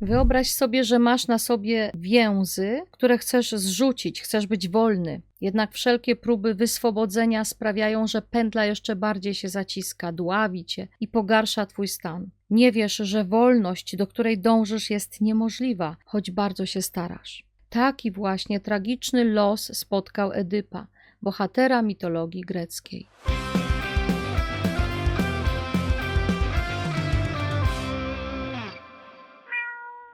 Wyobraź sobie, że masz na sobie więzy, które chcesz zrzucić, chcesz być wolny. Jednak wszelkie próby wyswobodzenia sprawiają, że pętla jeszcze bardziej się zaciska, dławi cię i pogarsza twój stan. Nie wiesz, że wolność, do której dążysz, jest niemożliwa, choć bardzo się starasz. Taki właśnie tragiczny los spotkał Edypa, bohatera mitologii greckiej.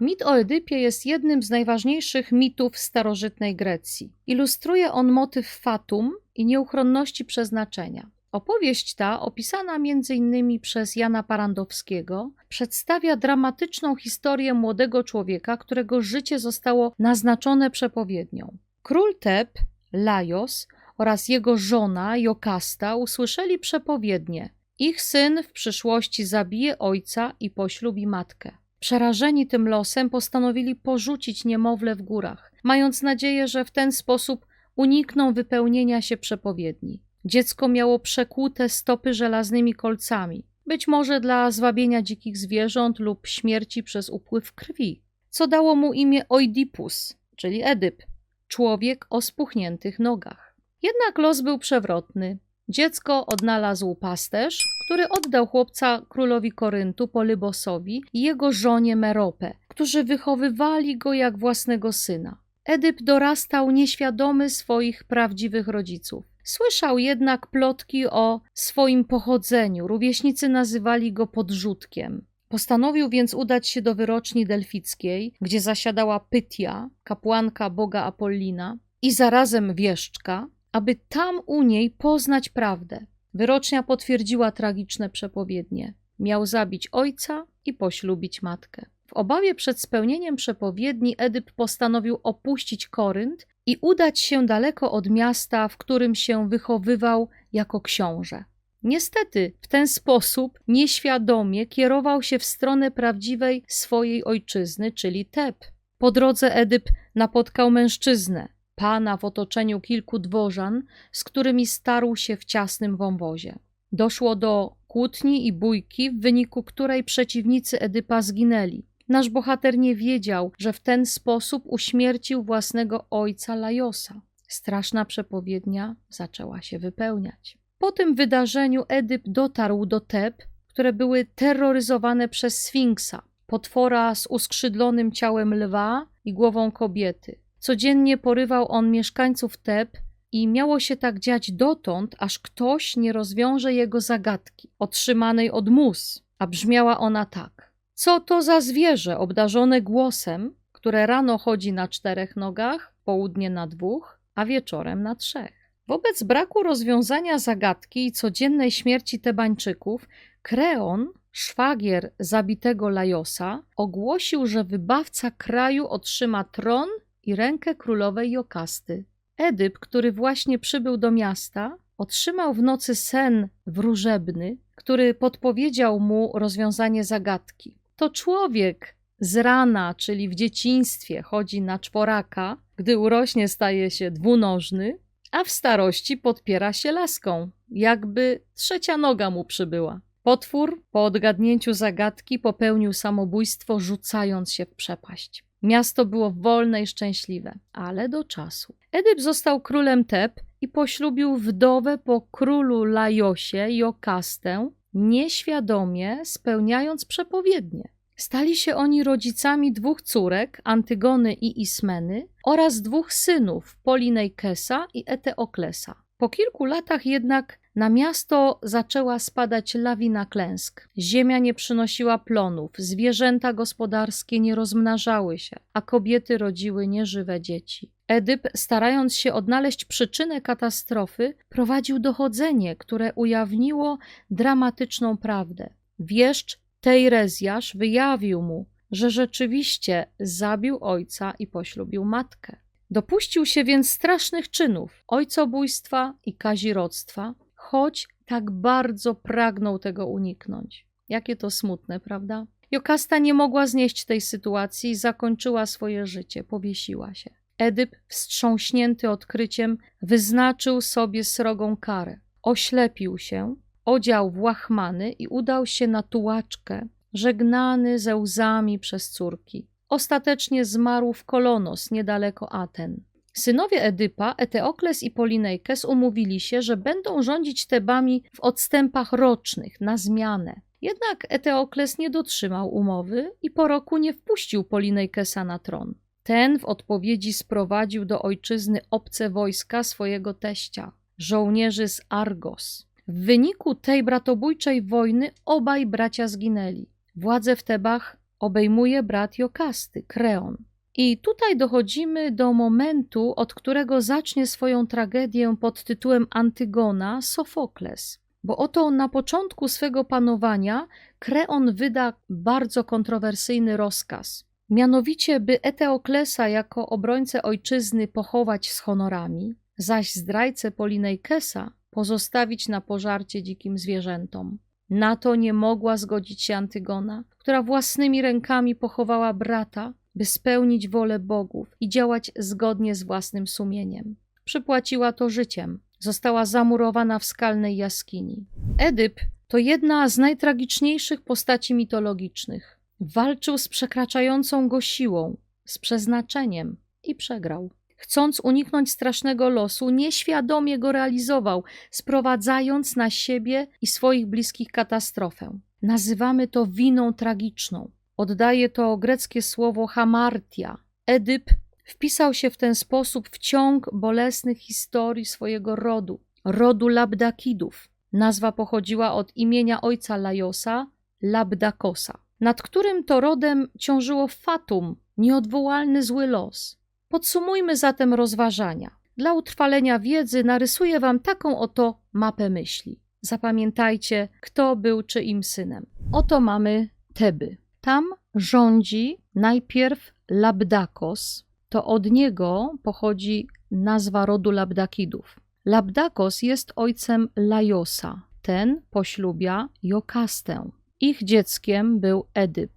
Mit o Edypie jest jednym z najważniejszych mitów starożytnej Grecji. Ilustruje on motyw fatum i nieuchronności przeznaczenia. Opowieść ta, opisana m.in. przez Jana Parandowskiego, przedstawia dramatyczną historię młodego człowieka, którego życie zostało naznaczone przepowiednią. Król Teb, Lajos oraz jego żona Jokasta usłyszeli przepowiednię. Ich syn w przyszłości zabije ojca i poślubi matkę. Przerażeni tym losem postanowili porzucić niemowlę w górach, mając nadzieję, że w ten sposób unikną wypełnienia się przepowiedni. Dziecko miało przekłute stopy żelaznymi kolcami, być może dla zwabienia dzikich zwierząt lub śmierci przez upływ krwi, co dało mu imię Oidipus, czyli Edyp, człowiek o spuchniętych nogach. Jednak los był przewrotny. Dziecko odnalazł pasterz, który oddał chłopca królowi Koryntu Polybosowi i jego żonie Meropę, którzy wychowywali go jak własnego syna. Edyp dorastał nieświadomy swoich prawdziwych rodziców. Słyszał jednak plotki o swoim pochodzeniu. Rówieśnicy nazywali go podrzutkiem. Postanowił więc udać się do wyroczni delfickiej, gdzie zasiadała Pytia, kapłanka boga Apollina, i zarazem wieszczka, aby tam u niej poznać prawdę. Wyrocznia potwierdziła tragiczne przepowiednie. Miał zabić ojca i poślubić matkę. W obawie przed spełnieniem przepowiedni Edyp postanowił opuścić Korynt i udać się daleko od miasta, w którym się wychowywał jako książę. Niestety, w ten sposób nieświadomie kierował się w stronę prawdziwej swojej ojczyzny, czyli Teb. Po drodze Edyp napotkał mężczyznę, pana w otoczeniu kilku dworzan, z którymi starł się w ciasnym wąwozie. Doszło do kłótni i bójki, w wyniku której przeciwnicy Edypa zginęli. Nasz bohater nie wiedział, że w ten sposób uśmiercił własnego ojca Lajosa. Straszna przepowiednia zaczęła się wypełniać. Po tym wydarzeniu Edyp dotarł do Teb, które były terroryzowane przez Sfinksa, potwora z uskrzydlonym ciałem lwa i głową kobiety. Codziennie porywał on mieszkańców Teb i miało się tak dziać dotąd, aż ktoś nie rozwiąże jego zagadki, otrzymanej od mus, a brzmiała ona tak. Co to za zwierzę obdarzone głosem, które rano chodzi na czterech nogach, południe na dwóch, a wieczorem na trzech? Wobec braku rozwiązania zagadki i codziennej śmierci Tebańczyków, Kreon, szwagier zabitego Lajosa, ogłosił, że wybawca kraju otrzyma tron i rękę królowej Jokasty. Edyp, który właśnie przybył do miasta, otrzymał w nocy sen wróżebny, który podpowiedział mu rozwiązanie zagadki. To człowiek z rana, czyli w dzieciństwie, chodzi na czworaka, gdy urośnie staje się dwunożny, a w starości podpiera się laską, jakby trzecia noga mu przybyła. Potwór po odgadnięciu zagadki popełnił samobójstwo, rzucając się w przepaść. Miasto było wolne i szczęśliwe, ale do czasu. Edyp został królem Teb i poślubił wdowę po królu Lajosie Jokastę, nieświadomie spełniając przepowiednie. Stali się oni rodzicami dwóch córek, Antygony i Ismeny, oraz dwóch synów, Polinejkesa i Eteoklesa. Po kilku latach jednak na miasto zaczęła spadać lawina klęsk. Ziemia nie przynosiła plonów, zwierzęta gospodarskie nie rozmnażały się, a kobiety rodziły nieżywe dzieci. Edyp, starając się odnaleźć przyczynę katastrofy, prowadził dochodzenie, które ujawniło dramatyczną prawdę. Wieszcz Tejrezjasz wyjawił mu, że rzeczywiście zabił ojca i poślubił matkę. Dopuścił się więc strasznych czynów ojcobójstwa i kazirodztwa, choć tak bardzo pragnął tego uniknąć. Jakie to smutne, prawda? Jokasta nie mogła znieść tej sytuacji i zakończyła swoje życie, powiesiła się. Edyp, wstrząśnięty odkryciem, wyznaczył sobie srogą karę. Oślepił się, odział w łachmany i udał się na tułaczkę, żegnany ze łzami przez córki. Ostatecznie zmarł w Kolonos, niedaleko Aten. Synowie Edypa, Eteokles i Polinejkes umówili się, że będą rządzić Tebami w odstępach rocznych, na zmianę. Jednak Eteokles nie dotrzymał umowy i po roku nie wpuścił Polinejkesa na tron. Ten w odpowiedzi sprowadził do ojczyzny obce wojska swojego teścia, żołnierzy z Argos. W wyniku tej bratobójczej wojny obaj bracia zginęli. Władzę w Tebach obejmuje brat Jokasty, Kreon. I tutaj dochodzimy do momentu, od którego zacznie swoją tragedię pod tytułem Antygona Sofokles. Bo oto na początku swego panowania Kreon wyda bardzo kontrowersyjny rozkaz. Mianowicie, by Eteoklesa jako obrońcę ojczyzny pochować z honorami, zaś zdrajcę Polinejkesa pozostawić na pożarcie dzikim zwierzętom. Na to nie mogła zgodzić się Antygona, która własnymi rękami pochowała brata, by spełnić wolę bogów i działać zgodnie z własnym sumieniem. Przypłaciła to życiem. Została zamurowana w skalnej jaskini. Edyp to jedna z najtragiczniejszych postaci mitologicznych. Walczył z przekraczającą go siłą, z przeznaczeniem i przegrał. Chcąc uniknąć strasznego losu, nieświadomie go realizował, sprowadzając na siebie i swoich bliskich katastrofę. Nazywamy to winą tragiczną. Oddaje to greckie słowo hamartia. Edyp wpisał się w ten sposób w ciąg bolesnych historii swojego rodu, rodu Labdakidów. Nazwa pochodziła od imienia ojca Lajosa, Labdakosa, nad którym to rodem ciążyło fatum, nieodwołalny zły los. Podsumujmy zatem rozważania. Dla utrwalenia wiedzy narysuję Wam taką oto mapę myśli. Zapamiętajcie, kto był czyim synem. Oto mamy Teby. Tam rządzi najpierw Labdakos, to od niego pochodzi nazwa rodu Labdakidów. Labdakos jest ojcem Lajosa. Ten poślubia Jokastę. Ich dzieckiem był Edyp.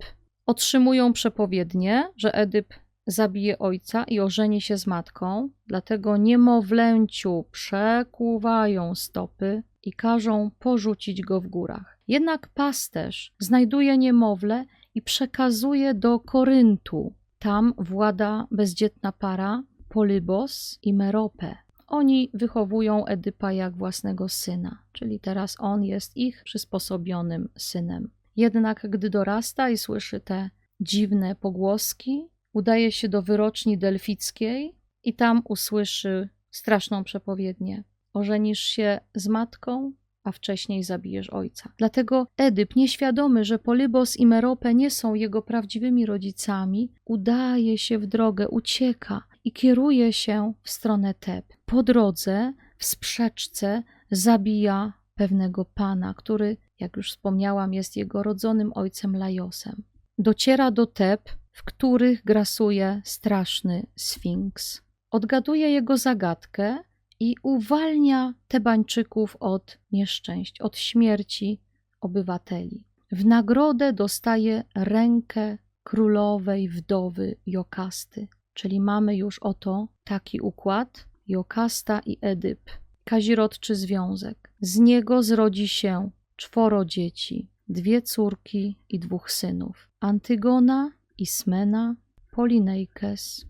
Otrzymują przepowiednie, że Edyp zabije ojca i ożeni się z matką, dlatego niemowlęciu przekuwają stopy i każą porzucić go w górach. Jednak pasterz znajduje niemowlę i przekazuje do Koryntu. Tam włada bezdzietna para Polybos i Merope. Oni wychowują Edypa jak własnego syna, czyli teraz on jest ich przysposobionym synem. Jednak gdy dorasta i słyszy te dziwne pogłoski, udaje się do wyroczni delfickiej i tam usłyszy straszną przepowiednię. Ożenisz się z matką, a wcześniej zabijesz ojca. Dlatego Edyp, nieświadomy, że Polybos i Merope nie są jego prawdziwymi rodzicami, udaje się w drogę, ucieka i kieruje się w stronę Teb. Po drodze, w sprzeczce, zabija pewnego pana, który, jak już wspomniałam, jest jego rodzonym ojcem Lajosem. Dociera do Teb, w których grasuje straszny Sfinks. Odgaduje jego zagadkę i uwalnia Tebańczyków od nieszczęść, od śmierci obywateli. W nagrodę dostaje rękę królowej wdowy Jokasty. Czyli mamy już oto taki układ: Jokasta i Edyp, kazirodczy związek. Z niego zrodzi się czworo dzieci, dwie córki i dwóch synów: Antygona, Ismena, Polinejkes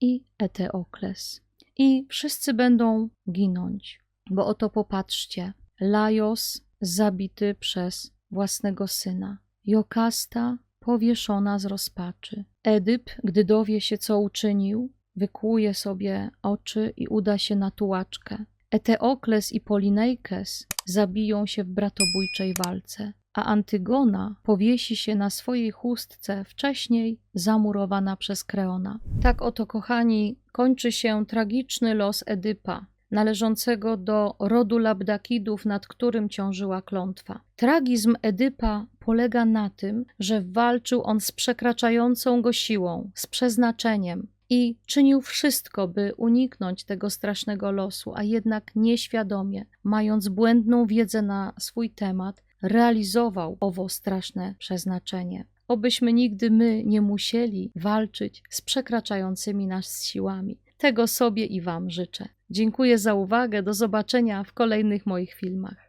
i Eteokles i wszyscy będą ginąć. Bo oto popatrzcie, Lajos zabity przez własnego syna, Jokasta powieszona z rozpaczy. Edyp, gdy dowie się, co uczynił, wykłuje sobie oczy i uda się na tułaczkę. Eteokles i Polinejkes zabiją się w bratobójczej walce a Antygona powiesi się na swojej chustce, wcześniej zamurowana przez Kreona. Tak oto, kochani, kończy się tragiczny los Edypa, należącego do rodu Labdakidów, nad którym ciążyła klątwa. Tragizm Edypa polega na tym, że walczył on z przekraczającą go siłą, z przeznaczeniem, i czynił wszystko, by uniknąć tego strasznego losu, a jednak nieświadomie, mając błędną wiedzę na swój temat, realizował owo straszne przeznaczenie. Obyśmy nigdy my nie musieli walczyć z przekraczającymi nas siłami. Tego sobie i Wam życzę. Dziękuję za uwagę. Do zobaczenia w kolejnych moich filmach.